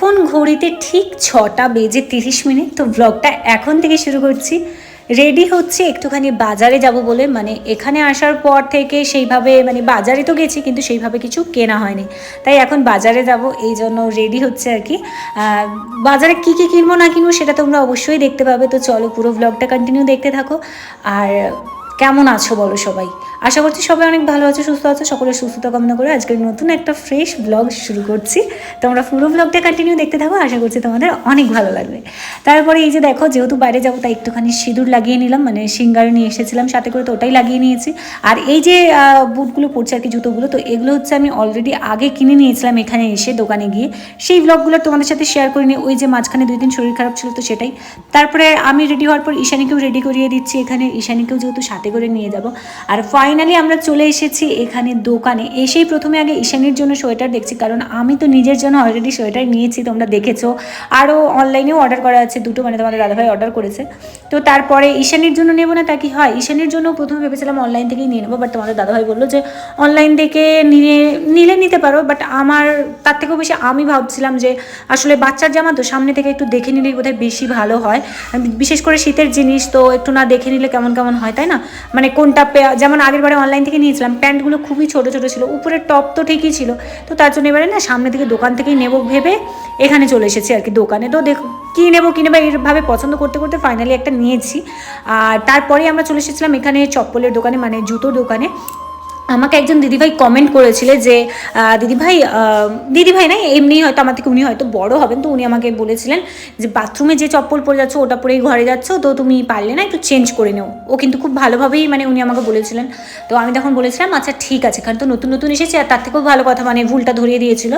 এখন ঘড়িতে ঠিক ছটা বেজে তিরিশ মিনিট। তো ব্লগটা এখন থেকে শুরু করছি। রেডি হচ্ছে একটুখানি বাজারে যাব বলে। মানে এখানে আসার পর থেকে সেইভাবে মানে বাজারে তো গেছি কিন্তু সেইভাবে কিছু কেনা হয়নি। তাই এখন বাজারে যাব, এই জন্য রেডি হচ্ছে আর কি। বাজারে কী কী কিনবো না কিনবো সেটা তোমরা অবশ্যই দেখতে পাবে। তো চলো পুরো ব্লগটা কন্টিনিউ দেখতে থাকো। আর কেমন আছো বলো সবাই? আশা করছি সবাই অনেক ভালো আছে, সুস্থ আছো। সকলের সুস্থতা কামনা করে আজকের নতুন একটা ফ্রেশ ব্লগ শুরু করছি। তোমরা পুরো ব্লগটা কন্টিনিউ দেখতে থাকো, আশা করছি তোমাদের অনেক ভালো লাগবে। তারপরে এই যে দেখো, যেহেতু বাইরে যাব, তাই একটুখানি সিঁদুর লাগিয়ে নিলাম মানে সিঙ্গার নিয়ে এসেছিলাম, সাথে করে তো ওটাই লাগিয়ে নিয়েছি। আর এই যে বুটগুলো পড়ছে আর কি, জুতোগুলো, তো এগুলো হচ্ছে আমি অলরেডি আগে কিনে নিয়েছিলাম এখানে এসে দোকানে গিয়ে। সেই ব্লগগুলো তোমাদের সাথে শেয়ার করে নিই। ওই যে মাঝখানে দুই দিন শরীর খারাপ ছিল তো সেটাই। তারপরে আমি রেডি হওয়ার পর ঈশানীকেও রেডি করিয়ে দিচ্ছি এখানে। ঈশানীকেও যেহেতু সাথে করে নিয়ে যাব। আর ফাইনালি আমরা চলে এসেছি এখানে দোকানে। এসেই প্রথমে আগে ঈশানীর জন্য সোয়েটার দেখছি, কারণ আমি তো নিজের জন্য অলরেডি সোয়েটার নিয়েছি, তোমরা দেখেছ। আরও অনলাইনেও অর্ডার করা আছে দুটো মানে তোমাদের দাদাভাই অর্ডার করেছে। তো তারপরে ঈশানীর জন্য নেব না তা কি হয়? ঈশানীর জন্য প্রথমে ভেবেছিলাম অনলাইন থেকেই নিয়ে নেব বাট তোমাদের দাদাভাই বলল যে অনলাইন থেকে নিয়ে, নিলে নিতে পারো বাট আমার, তার থেকেও বেশি আমি ভাবছিলাম যে আসলে বাচ্চার জামা তো সামনে থেকে একটু দেখে নিলেই বোধহয় বেশি ভালো হয়। বিশেষ করে শীতের জিনিস তো একটু না দেখে নিলে কেমন কেমন হয়, তাই না? মানে কোনটা যেমন আগের বারে অনলাইন থেকে নিয়েছিলাম। প্যান্টগুলো খুবই ছোট ছোট ছিল। উপরের টপ তো ঠিকই ছিল। তো তার জন্য এবারে না সামনে থেকে দোকান থেকেই নেব ভেবে এখানে চলে এসেছি আর কি দোকানে। তো দেখ, কী নেব কী নেব, এইভাবে পছন্দ করতে করতে ফাইনালি একটা নিয়েছি। আর তারপরে আমরা চলে এসেছিলাম এখানে চপ্পলের দোকানে মানে জুতোর দোকানে। আমাকে একজন দিদিভাই কমেন্ট করেছিলে যে দিদিভাই দিদিভাই নাই, এমনি হয়তো আমার থেকে উনি হয়তো বড় হবেন, তো উনি আমাকে বলেছিলেন যে বাথরুমে যে চপ্পল পরে যাচ্ছ, ওটা পরেই ঘরে যাচ্ছ, তো তুমি পারলে না, একটু চেঞ্জ করে নেও। ও কিন্তু খুব ভালোভাবেই মানে উনি আমাকে বলেছিলেন। তো আমি তখন বলেছিলাম আচ্ছা ঠিক আছে। কারণ তো নতুন নতুন এসেছে, আর তার থেকেও ভালো কথা মানে ভুলটা ধরিয়ে দিয়েছিল।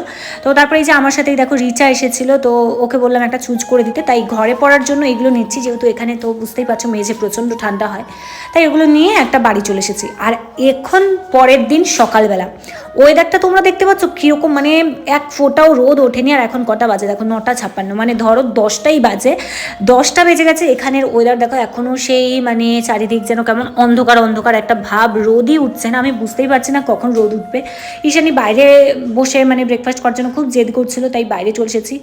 তো তারপরে এই যে আমার সাথেই দেখো রিচা এসেছিল, তো ওকে বললাম একটা চুজ করে দিতে। তাই ঘরে পড়ার জন্য এগুলো নিচ্ছি, যেহেতু এখানে তো বুঝতেই পারছ মেঝে প্রচণ্ড ঠান্ডা হয়। তাই এগুলো নিয়ে একটা বাড়ি চলে এসেছি। আর এখন পরের দিন সকালবেলা। ওয়েদারটা তোমরা দেখতে পাচ্ছ কীরকম মানে এক ফোঁটাও রোদ ওঠেনি আর এখন কটা বাজে? দেখো নটা ছাপ্পান্ন। মানে ধরো দশটাই বাজে। দশটা বেজে গেছে, এখানের ওয়েদার দেখো এখনও সেই মানে চারিদিক যেন কেমন অন্ধকার অন্ধকার একটা ভাব। রোদই উঠছে না, আমি বুঝতেই পারছি না কখন রোদ উঠবে। ঈশানি বাইরে বসে মানে ব্রেকফাস্ট করার জন্য খুব জেদ করছিল, তাই বাইরে চলে এসেছি।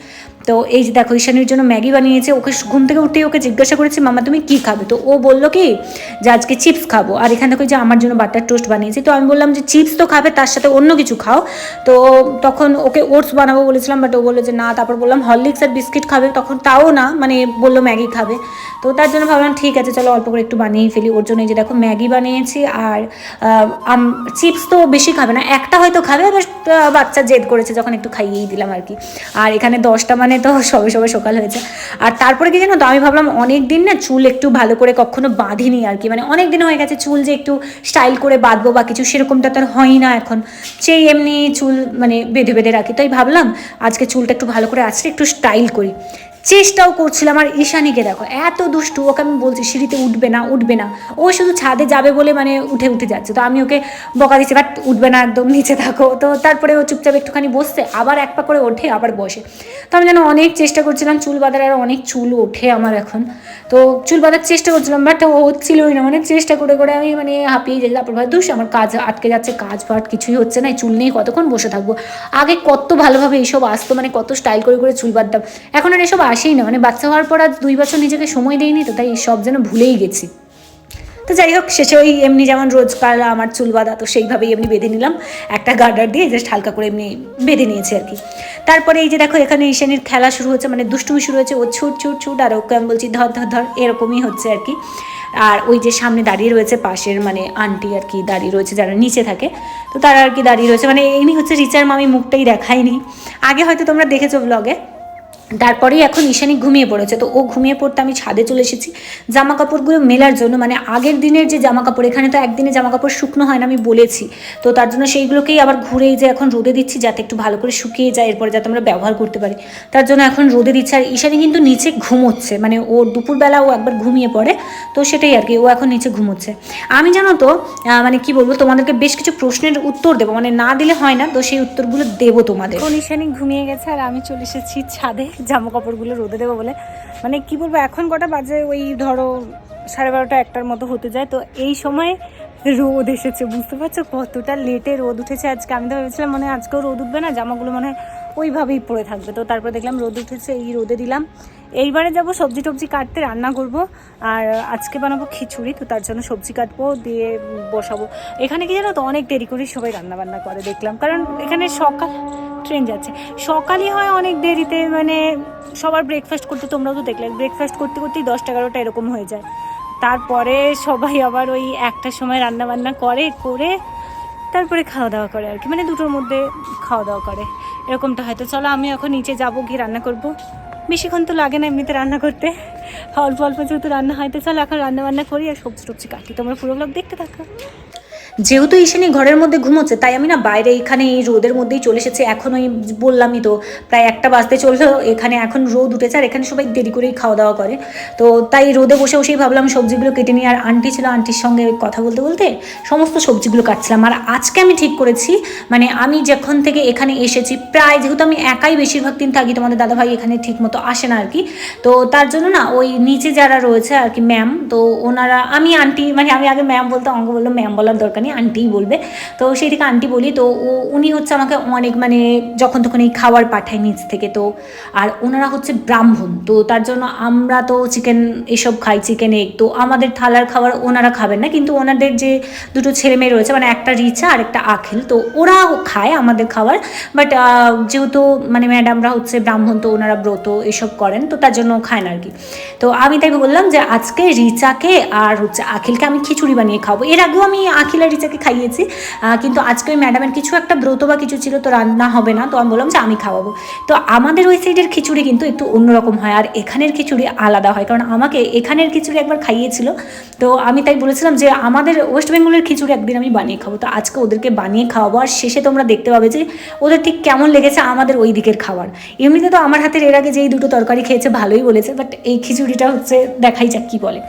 তো এই যে দেখো, ঈশানির জন্য ম্যাগি বানিয়েছে। ওকে ঘুম থেকে উঠেই ওকে জিজ্ঞাসা করেছি, মামা, তুমি কি খাবে? তো ও বলল কি, যে আজকে চিপস খাব। আর এখান থেকে যে আমার জন্য বাটার টোস্ট বানিয়েছি। তো আমি বললাম যে চিপস তো খাবে, তার সাথে অন্য কিছু খাও। তো তখন ওকে ওটস বানাবো বলেছিলাম বাট ও বলল যে, না, তারপর বললাম, হরলিক্স আর বিস্কিট খাবে? তখন তাও না মানে বলল ম্যাগি খাবে। তো তার জন্য ভাবলাম, ঠিক আছে, চলো অল্প করে একটু বানিয়েই ফেলি। ওর জন্য যে দেখো, ম্যাগি বানিয়েছি আর চিপস তো বেশি খাবে না। একটা হয়তো খাবে বাচ্চা জেদ করেছে যখন একটু খাইয়েই দিলাম আর কি। আর এখানে দশটা মানে তো সবে সবে সকাল হয়েছে। আর তারপরে কি জানো তো, আমি ভাবলাম অনেক দিন না চুল একটু ভালো করে কখনো বাঁধিনি আর কি। মানে অনেক দিন হয়ে গেছে চুল যে একটু স্টাইল করে বাঁধবো বা কিছু, সেরকমটা তো আর হয়ই না এখন। সেই এমনি চুল মানে বেঁধে বেঁধে রাখি। তাই ভাবলাম আজকে চুলটা একটু ভালো করে আসছে একটু স্টাইল করি। চেষ্টাও করছিলাম আর ঈশানীকে, দেখো, এত দুষ্টু, ওকে আমি বলছি, সিঁড়িতে উঠবে না উঠবে না। ও শুধু ছাদে যাবে বলে মানে উঠে উঠে যাচ্ছে। তো আমি ওকে বকা দিচ্ছি বাট উঠবে না একদম নিচে থাকো। তো তারপরে ও চুপচাপ একটুখানি বসছে, আবার এক পা করে ওঠে, আবার বসে। তো আমি যেন অনেক চেষ্টা করছিলাম, চুল বাঁধার আর অনেক চুল ওঠে আমার এখন। তো চুল বাঁধার চেষ্টা করছিলাম, বাট ও হচ্ছিলই না মানে চেষ্টা করে করে আমি মানে হাঁপিয়ে যাই তারপর ভাই দুষ আমার কাজ আটকে যাচ্ছে, কাজ ফাট কিছুই হচ্ছে না চুল নিয়ে কতক্ষণ বসে থাকব? আগে কত ভালোভাবে এইসব আসতো মানে কত স্টাইল করে করে চুল বাঁধতাম, এখন আর এসব আসেই না। মানে বাচ্চা হওয়ার পর আর দুই বছর নিজেকে সময় দেয়নি তো, তাই সব যেন ভুলেই গেছি। তো যাই হোক, শেষে ওই এমনি যেমন রোজকার, আমার চুল বাঁধা, তো সেইভাবেই এমনি বেঁধে নিলাম। একটা গার্ডার দিয়ে জাস্ট হালকা করে এমনি বেঁধে নিয়েছি আর কি। তারপরে এই যে দেখো, এখানে ঈশানির খেলা শুরু হচ্ছে মানে দুষ্টুমি শুরু হচ্ছে ও ছুট ছুট ছুট, আর ওকে আমি বলছি, ধর ধর ধর, এরকমই হচ্ছে আর কি। আর ওই যে সামনে দাঁড়িয়ে রয়েছে পাশের মানে আন্টি আর কি দাঁড়িয়ে রয়েছে, যারা নিচে থাকে, তো তারা আর কি দাঁড়িয়ে রয়েছে। মানে এমনি হচ্ছে, রিচার মামি মুখটাই দেখায়নি। আগে হয়তো তোমরা দেখেছ ব্লগে তারপরেই এখন ঈশানী ঘুমিয়ে পড়েছে। তো ও ঘুমিয়ে পড়তে আমি ছাদে চলে এসেছি। জামা কাপড়গুলো মেলার জন্য মানে আগের দিনের যে জামা কাপড় এখানে তো একদিনে জামা কাপড় শুকনো হয় না আমি বলেছি। তো তার জন্য সেইগুলোকেই আবার ঘুরেই যে এখন রোদে দিচ্ছি, যাতে একটু ভালো করে শুকিয়ে যায়, এরপরে যাতে আমরা ব্যবহার করতে পারি। তার জন্য এখন রোদে দিচ্ছে। আর ঈশানি কিন্তু নিচে ঘুমোচ্ছে মানে ও দুপুরবেলা ও একবার ঘুমিয়ে পড়ে। তো সেটাই আর কি, ও এখন নিচে ঘুমোচ্ছে। আমি জানো তো মানে কি বলব, তোমাদেরকে বেশ কিছু প্রশ্নের উত্তর দেবো। মানে না দিলে হয় না, তো সেই উত্তরগুলো দেবো তোমাদের। ঈশানী ঘুমিয়ে গেছে আর আমি চলে এসেছি ছাদে। জামা কাপড়গুলো রোদে দেবো বলে। মানে কি বলব, এখন কটা বাজে, ওই ধরো সাড়ে বারোটা একটার মতো হতে যায়। তো এই সময় রোদ এসেছে, বুঝতে পারছ? কতটা লেটে রোদ উঠেছে আজকে। আমি তো ভেবেছিলাম মনে আজকেও রোদ উঠবে না, জামাগুলো মনে ওইভাবেই পড়ে থাকবে। তো তারপর দেখলাম রোদ উঠেছে, এই রোদে দিলাম। এইবারে যাব সবজি টবজি কাটতে, রান্না করব। আর আজকে বানাবো খিচুড়ি, তো তার জন্য সবজি কাটবো, দিয়ে বসাবো। এখানে কি জানো তো, অনেক দেরি করে সবাই রান্না বান্না করে, দেখলাম। কারণ এখানে সকাল ট্রেন যাচ্ছে। সকালই হয় অনেক দেরিতে মানে সবার ব্রেকফাস্ট করতে তোমরাও তো দেখলে ব্রেকফাস্ট করতে করতেই দশটা এগারোটা এরকম হয়ে যায়। তারপরে সবাই আবার ওই একটার সময় রান্না বান্না করে করে তারপরে খাওয়া দাওয়া করে আর কি মানে দুটোর মধ্যে খাওয়া দাওয়া করে। এরকমটা হয়তো। চলো আমি এখন নিচে যাব, গিয়ে রান্না করব। বেশিক্ষণ তো লাগে না এমনিতে রান্না করতে। অল্প অল্প যেহেতু রান্না হয়, তো চলো এখন রান্না বান্না করি আর সবজি টবজি কাটি। তোমরা পুরো ব্লগ দেখতে থাকো। যেহেতু ঈশানী ঘরের মধ্যে ঘুমোচ্ছে, তাই আমি না বাইরে এখানে এই রোদের মধ্যেই চলে এসেছি। এখন ওই বললামই তো, প্রায় একটা বাজতে চলল, এখানে এখন রোদ উঠেছে আর এখানে সবাই দেরি করেই খাওয়া দাওয়া করে। তো তাই রোদে বসে বসেই ভাবলাম সবজিগুলো কেটে নিই। আর আন্টি ছিল আন্টির সঙ্গে কথা বলতে বলতে সমস্ত সবজিগুলো কাটছিলাম। আর আজকে আমি ঠিক করেছি মানে আমি যখন থেকে এখানে এসেছি, প্রায় যেহেতু আমি একাই বেশিরভাগ দিন থাকি, তোমাদের দাদাভাই এখানে ঠিক মতো আসে না আর কি, তো তার জন্য না ওই নিচে যারা রয়েছে আর কি ম্যাম, তো ওনারা, আমি আন্টি মানে আমি আগে ম্যাম বলতে অঙ্গ বলল ম্যাম বলার দরকার নেই। আন্টিই বলবে। তো সেই থেকে আন্টি বলি, তো উনি হচ্ছে আমাকে অনেক মানে যখন তখন এই খাবার পাঠায় নিচ থেকে, তো আর ওনারা হচ্ছে ব্রাহ্মণ, তো তার জন্য আমরা তো চিকেন এসব খাই চিকেন এগ তো আমাদের থালার খাবার ওনারা খাবেন না, কিন্তু ওনাদের যে দুটো ছেলে মেয়ে রয়েছে মানে একটা রিচা আর একটা আখিল, তো ওরা খায় আমাদের খাবার বাট যেহেতু মানে ম্যাডামরা হচ্ছে ব্রাহ্মণ, তো ওনারা ব্রত এসব করেন, তো তার জন্য খায় না আর কি। তো আমি তাই বললাম যে আজকে রিচাকে আর হচ্ছে আখিলকে আমি খিচুড়ি বানিয়ে খাব। এর আগেও আমি আখিল আর রিচাকে খাইয়েছি। কিন্তু আজকে ওই ম্যাডামের কিছু একটা ব্রত বা কিছু ছিল তো রান্না হবে না, তো আমি বললাম যে আমি খাওয়াবো। তো আমাদের ওই সাইডের খিচুড়ি কিন্তু একটু অন্যরকম হয় আর এখানের খিচুড়ি আলাদা হয়। কারণ আমাকে এখানের খিচুড়ি একবার খাইয়েছিল, তো আমি তাই বলেছিলাম যে আমাদের ওয়েস্ট বেঙ্গলের খিচুড়ি একদিন আমি বানিয়ে খাব। তো আজকে ওদেরকে বানিয়ে খাওয়াবো আর শেষে তোমরা দেখতে পাবে যে ওদের ঠিক কেমন লেগেছে আমাদের ওই দিকের খাবার। এমনিতে তো আমার হাতের এর আগে যেই দুটো তরকারি খেয়েছে ভালোই বলেছে বাট এই খিচুড়িটা হচ্ছে দেখাই যাক কী বলে।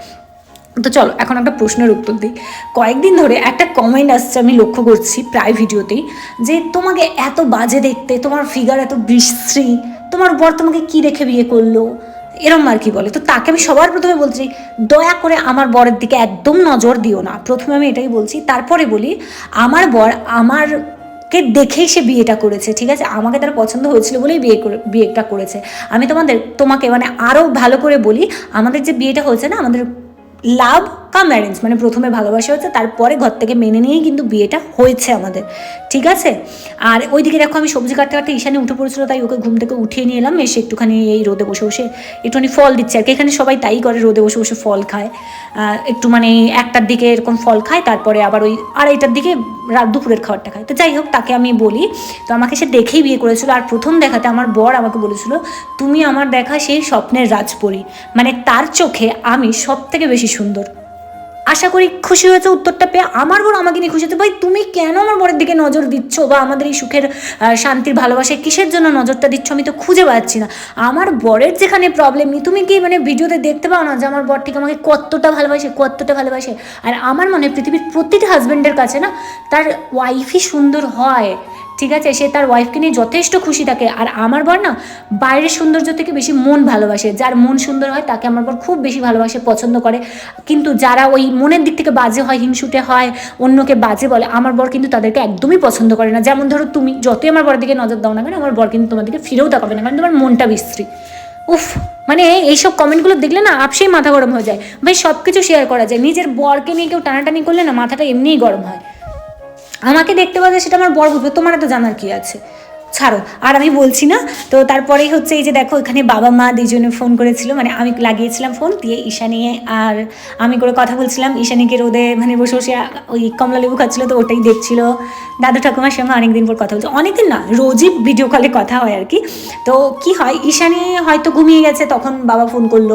তো চলো, এখন একটা প্রশ্নের উত্তর দিই। কয়েকদিন ধরে একটা কমেন্ট আসছে, আমি লক্ষ্য করছি প্রায় ভিডিওতেই, যে তোমাকে এত বাজে দেখতে, তোমার ফিগার এত বিশ্রী, তোমার বর তোমাকে কী রেখে বিয়ে করল? এরম আর কি বলে। তো তাকে আমি সবার প্রথমে বলছি, দয়া করে আমার বরের দিকে একদম নজর দিও না। প্রথমে আমি এটাই বলছি, তারপরে বলি, আমার বর আমার কে দেখেই সে বিয়েটা করেছে, ঠিক আছে? আমাকে তার পছন্দ হয়েছিল বলেই বিয়ে করে, বিয়েটা করেছে। আমি তোমাদের, তোমাকে মানে আরও ভালো করে বলি, আমাদের যে বিয়েটা হয়েছে না, আমাদের लाभ কাম অ্যারেঞ্জ মানে প্রথমে ভালোবাসা হয়েছে, তারপরে ঘর থেকে মেনে নিয়েই কিন্তু বিয়েটা হয়েছে আমাদের। ঠিক আছে? আর ওইদিকে দেখো আমি সবজি কাটতে কাটতে ঈশানে উঠে পড়েছিল, তাই ওকে ঘুম থেকে উঠিয়ে নিয়ে এলাম, এসে একটুখানি এই রোদে বসে বসে একটুখানি ফল দিচ্ছে। আর কি এখানে সবাই তাই করে, রোদে বসে বসে ফল খায়। একটু মানে একটার দিকে এরকম ফল খায়, তারপরে আবার ওই আড়াইটার দিকে রাত দুপুরের খাবারটা খায়। তো যাই হোক, তাকে আমি বলি, তো আমাকে সে দেখেই বিয়ে করেছিল। আর প্রথম দেখাতে আমার বর আমাকে বলেছিল, তুমি আমার দেখা সেই স্বপ্নের রাজপরী। মানে তার চোখে আমি সব থেকে বেশি সুন্দর। আশা করি খুশি হয়েছে উত্তরটা পেয়ে আমার বড় আমাকে নিয়ে খুশি হতে ভাই, তুমি কেন আমার বরের দিকে নজর দিচ্ছ বা আমাদের এই সুখের শান্তির ভালোবাসায় কিসের জন্য নজরটা দিচ্ছ? আমি তো খুঁজে পাচ্ছি না। আমার বরের যেখানে প্রবলেম নেই তুমি কি মানে ভিডিওতে দেখতে পাও না যে আমার বর ঠিক আমাকে কতটা ভালোবাসে কতটা ভালোবাসে? আর আমার মনে পৃথিবীর প্রতিটা হাজব্যান্ডের কাছে না, তার ওয়াইফই সুন্দর হয়। ঠিক আছে? সে তার ওয়াইফকে নিয়ে যথেষ্ট খুশি থাকে। আর আমার বর না, বাইরের সৌন্দর্য থেকে বেশি মন ভালোবাসে। যার মন সুন্দর হয়, তাকে আমার বর খুব বেশি ভালোবাসে, পছন্দ করে। কিন্তু যারা ওই মনের দিক থেকে বাজে হয়, হিংসুটে হয়, অন্যকে বাজে বলে, আমার বর কিন্তু তাদেরকে একদমই পছন্দ করে না। যেমন ধরো তুমি, যতই আমার বরের দিকে নজর দাও না কেন, আমার বর কিন্তু তোমার দিকে ফিরেও তাকাবে না। কারণ তোমার মনটা বিশ্রী। উফ মানে এইসব কমেন্টগুলো দেখলে না, আপসেই মাথা গরম হয়ে যায়। ভাই সব কিছু শেয়ার করা যায়। নিজের বরকে নিয়ে কেউ টানাটানি করলে না, মাথাটা এমনিই গরম হয়। আমাকে দেখতে পাবে সেটা আমার বর বুঝবে তোমার তো জানার কি আছে? ছাড়ো, আর আমি বলছি না। তো তারপরেই হচ্ছে এই যে দেখো, এখানে বাবা মা দুজনে ফোন করেছিল মানে আমি লাগিয়েছিলাম ফোন দিয়ে ঈশা নিয়ে আর আমি করে কথা বলছিলাম। ঈশানীকে রোদে মানে বসে বসে ওই কমলা লেবু খাচ্ছিলো, তো ওটাই দেখছিল। দাদু ঠাকুমার সঙ্গে অনেকদিন পর কথা বলছে। অনেকদিন না, রোজই ভিডিও কলে কথা হয় আর কি। তো কি হয়, ঈশানী হয়তো ঘুমিয়ে গেছে, তখন বাবা ফোন করল।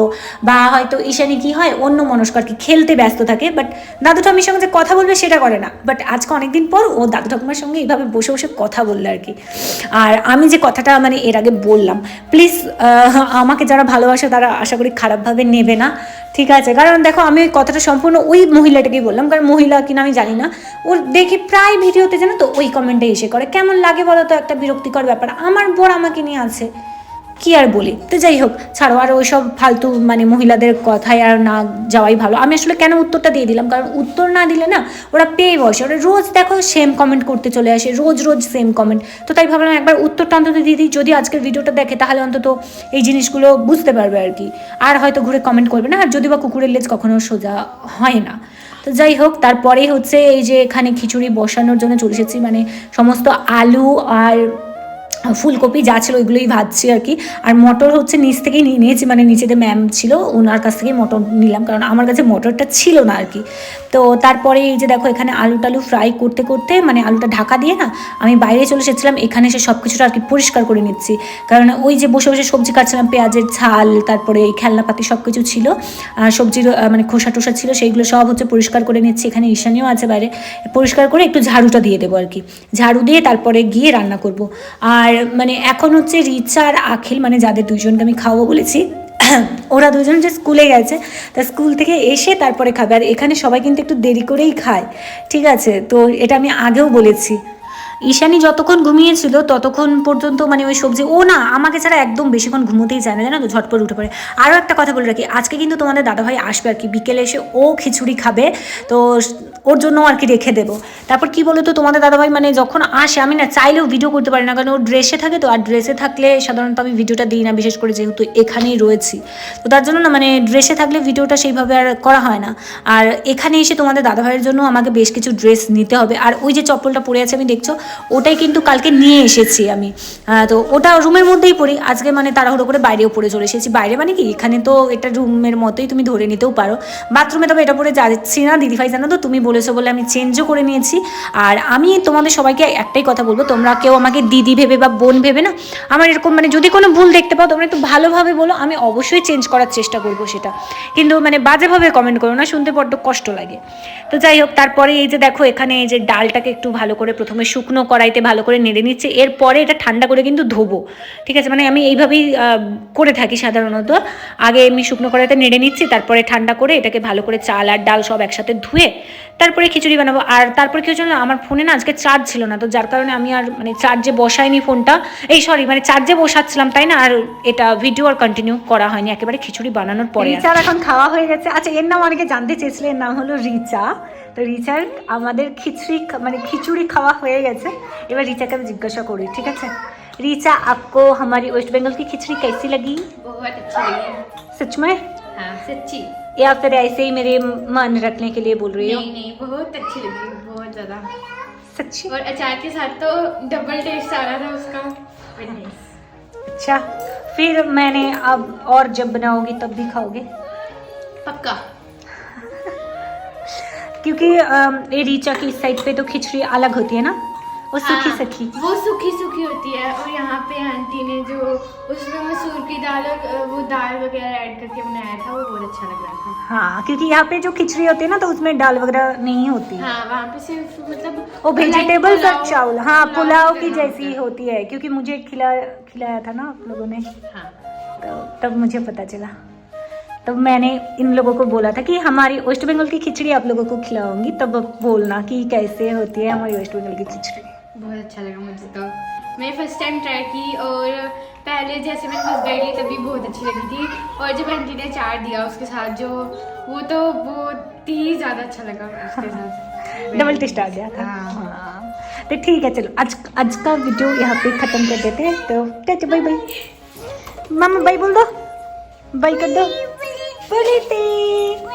বা হয়তো ঈশানী কি হয়, অন্য মনস্ক আর কি খেলতে ব্যস্ত থাকে বাট দাদু ঠাম্মির সঙ্গে যে কথা বলবে সেটা করে না। বাট আজকে অনেকদিন পর ও দাদু ঠাকুমার সঙ্গে এইভাবে বসে বসে কথা বলল আর কি। আর আমি যে কথাটা মানে এর আগে বললাম প্লিজ আমাকে যারা ভালোবাসে তারা আশা করি খারাপভাবে নেবে না, ঠিক আছে? কারণ দেখো আমি ওই কথাটা সম্পূর্ণ ওই মহিলাটাকেই বললাম, কারণ মহিলা কিনা আমি জানি না। ওর দেখি প্রায় ভিডিওতে জানো তো ওই কমেন্টে এসে করে, কেমন লাগে বলো তো? একটা বিরক্তিকর ব্যাপার। আমার বোর আমাকে নিয়ে আছে। কি আর বলি? তো যাই হোক, ছাড়ো, আর ওইসব ফালতু মানে মহিলাদের কথায় আর না যাওয়াই ভালো। আমি আসলে কেন উত্তরটা দিয়ে দিলাম? কারণ উত্তর না দিলে না ওরা পেয়ে বসে। ওরা রোজ দেখো সেম কমেন্ট করতে চলে আসে, রোজ রোজ সেম কমেন্ট তো তাই ভাবলাম একবার উত্তরটা অন্তত দিয়ে দিই। যদি আজকের ভিডিওটা দেখে, তাহলে অন্তত এই জিনিসগুলো বুঝতে পারবে আর কি। আর হয়তো ঘুরে কমেন্ট করবে না, আর যদি বা কুকুরের লেজ কখনো সোজা হয় না। তো যাই হোক, তারপরেই হচ্ছে এই যে এখানে খিচুড়ি বসানোর জন্য চলে এসেছি। মানে সমস্ত আলু আর ফুলকপি যা ছিল ওইগুলোই ভাজছি আর কি। আর মটর হচ্ছে নিচ থেকেই নিয়ে নিয়েছি মানে নিচেতে ম্যাম ছিল ওনার কাছ থেকেই মটর নিলাম, কারণ আমার কাছে মটরটা ছিল না আর কি। তো তারপরে এই যে দেখো, এখানে আলু টালু ফ্রাই করতে করতে মানে আলুটা ঢাকা দিয়ে না, আমি বাইরে চলে এসেছিলাম, এখানে এসে সব কিছুটা আর কি পরিষ্কার করে নিচ্ছি। কারণ ওই যে বসে বসে সবজি কাটছিলাম, পেঁয়াজের ঝাল তারপরে এই খেলনাপাতি সব কিছু ছিল, আর সবজির মানে খোসা টোসা ছিল, সেইগুলো সব হচ্ছে পরিষ্কার করে নিচ্ছি, এখানে ঈশানিও আছে বাইরে। পরিষ্কার করে একটু ঝাড়ুটা দিয়ে দেবো আর কি। ঝাড়ু দিয়ে তারপরে গিয়ে রান্না করব। আর মানে এখন হচ্ছে রিচা আর আখিল মানে যাদের দুজনকে আমি খাওয়াবো বলেছি, ওরা দুজন যে স্কুলে গেছে। তা স্কুল থেকে এসে তারপরে খাবে। আর এখানে সবাই কিন্তু একটু দেরি করেই খায়। ঠিক আছে? তো এটা আমি আগেও বলেছি। ঈশানি যতক্ষণ ঘুমিয়েছিল, ততক্ষণ পর্যন্ত মানে ওই সবজি, ও না, আমাকে ছাড়া একদম বেশিক্ষণ ঘুমোতেই চায় না, জানো তো? ঝটপট উঠে পড়ে। আরও একটা কথা বলে রাখি, আজকে কিন্তু তোমাদের দাদাভাই আসবে আর কি। বিকেলে এসে ও খিচুড়ি খাবে। তো ওর জন্য আর কি রেখে দেবো। তারপর কি বলো তো তোমাদের দাদাভাই মানে যখন আসে, আমি না চাইলেও ভিডিও করতে পারি না, কারণ ও ড্রেসে থাকে তো, আর ড্রেসে থাকলে সাধারণত আমি ভিডিওটা দিই না বিশেষ করে যেহেতু এখানেই রয়েছি। তো তার জন্য না মানে ড্রেসে থাকলে ভিডিওটা সেইভাবে আর করা হয় না। আর এখানে এসে তোমাদের দাদাভাইয়ের জন্য আমাকে বেশ কিছু ড্রেস নিতে হবে। আর ওই যে চপ্পলটা পরে আছে, আমি দেখছ, ওটাই কিন্তু কালকে নিয়ে এসেছি আমি। তো ওটা রুমের মধ্যেই পড়ি আজকে মানে তাড়াহুড়ো করে বাইরেও পরে চলে এসেছি। বাইরে মানে কি, এখানে তো এটা রুমের মতোই তুমি ধরে নিতেও পারো। বাথরুমে তবে এটা পরে যাচ্ছি না, দিদিভাই জানো তো, তুমি বলেছ বলে আমি চেঞ্জও করে নিয়েছি। আর আমি তোমাদের সবাইকে একটাই কথা বলব, তোমরা কেউ আমাকে দিদি ভেবে বা বোন ভেবে না, আমার এরকম মানে যদি কোনো ভুল দেখতে পাও, তোমরা একটু ভালোভাবে বলো, আমি অবশ্যই চেঞ্জ করার চেষ্টা করব সেটা। কিন্তু মানে বাজেভাবে কমেন্ট করো না, শুনতে বড্ড কষ্ট লাগে। তো যাই হোক, তারপরে এই যে দেখো, এখানে এই যে ডালটাকে একটু ভালো করে প্রথমে শুকনো কড়াইতে ভালো করে নেড়ে নিচ্ছে, এরপরে এটা ঠান্ডা করে কিন্তু ধোবো। ঠিক আছে মানে আমি এইভাবেই করে থাকি সাধারণত। আগে আমি শুকনো কড়াইতে নেড়ে নিচ্ছি, তারপরে ঠান্ডা করে এটাকে ভালো করে চাল আর ডাল সব একসাথে ধুয়ে তারপরে খিচুড়ি বানাবো আর তারপরে কি হচ্ছে না, আমার ফোনে না আজকে চার্জ ছিল না তো যার কারণে আমি আর মানে চার্জে বসাইনি ফোনটা এই সরি মানে চার্জে বসাচ্ছিলাম তাই না আর এটা ভিডিও আর কন্টিনিউ করা হয়নি একেবারে খিচুড়ি বানানোর পরে রিচার এখন খাওয়া হয়ে গেছে আচ্ছা এর নাম অনেকে জানতে চেয়েছিল এর নাম হলো রিচা তো রিচার আমাদের খিচুড়ি খা- মানে খিচুড়ি খাওয়া হয়ে গেছে এবার রিচাকে আমি জিজ্ঞাসা করি ঠিক আছে রিচা आपको हमारी वेस्ट बंगाल की खिचड़ी कैसी लगी बहुत अच्छा लगी सच में हाँ सच्ची या फिर ऐसे ही मेरे मन रखने के लिए बोल रही हो? नहीं नहीं बहुत अच्छी लगी बहुत ज़्यादा। सच्ची? और अचार के साथ तो डबल टेस्ट आ रहा था उसका। अच्छा फिर मैंने अब और जब बनाओगी तब भी खाओगे? पक्का। क्योंकि ये रीचा की इस साइड पे तो खिचड़ी अलग होती है ना? वो सूखी हाँ, सखी। वो सूखी सूखी होती है और यहाँ पे आंटी ने जो उसमें मसूर की दाल और वो दाल वगैरह ऐड करके बनाया था वो बहुत अच्छा लग रहा था। हाँ क्योंकि यहाँ पे जो खिचड़ी होती है ना तो उसमें दाल वगैरह नहीं होती। हाँ वहाँ पे सिर्फ़ मतलब वो और पुलाव- चावल हाँ पुलाव की जैसी होती है। क्योंकि मुझे खिला खिलाया था ना आप लोगों ने। हाँ। तो तब मुझे पता चला। तब मैंने इन लोगों को बोला था कि हमारी वेस्ट बंगाल की खिचड़ी आप लोगों को खिलाऊँगी तब बोलना कि कैसे होती है हमारी वेस्ट बंगाल की खिचड़ी। बहुत अच्छा लगा मुझे तो। मैंने फ़र्स्ट टाइम ट्राई की और पहले जैसे मैंने फ़र्स्ट बाइट ली तभी बहुत अच्छी लगी थी। और जब आंटी ने चार दिया उसके साथ जो वो तो बहुत ही ज़्यादा अच्छा लगा उसके साथ। डबल टेस्ट आ गया था। हाँ। हाँ। तो ठीक है चलो आज आज का वीडियो यहाँ पे ख़त्म कर देते हैं। तो टाटा बाय बाय मामा बाय बोल दो। बाय कर दो। बोली थी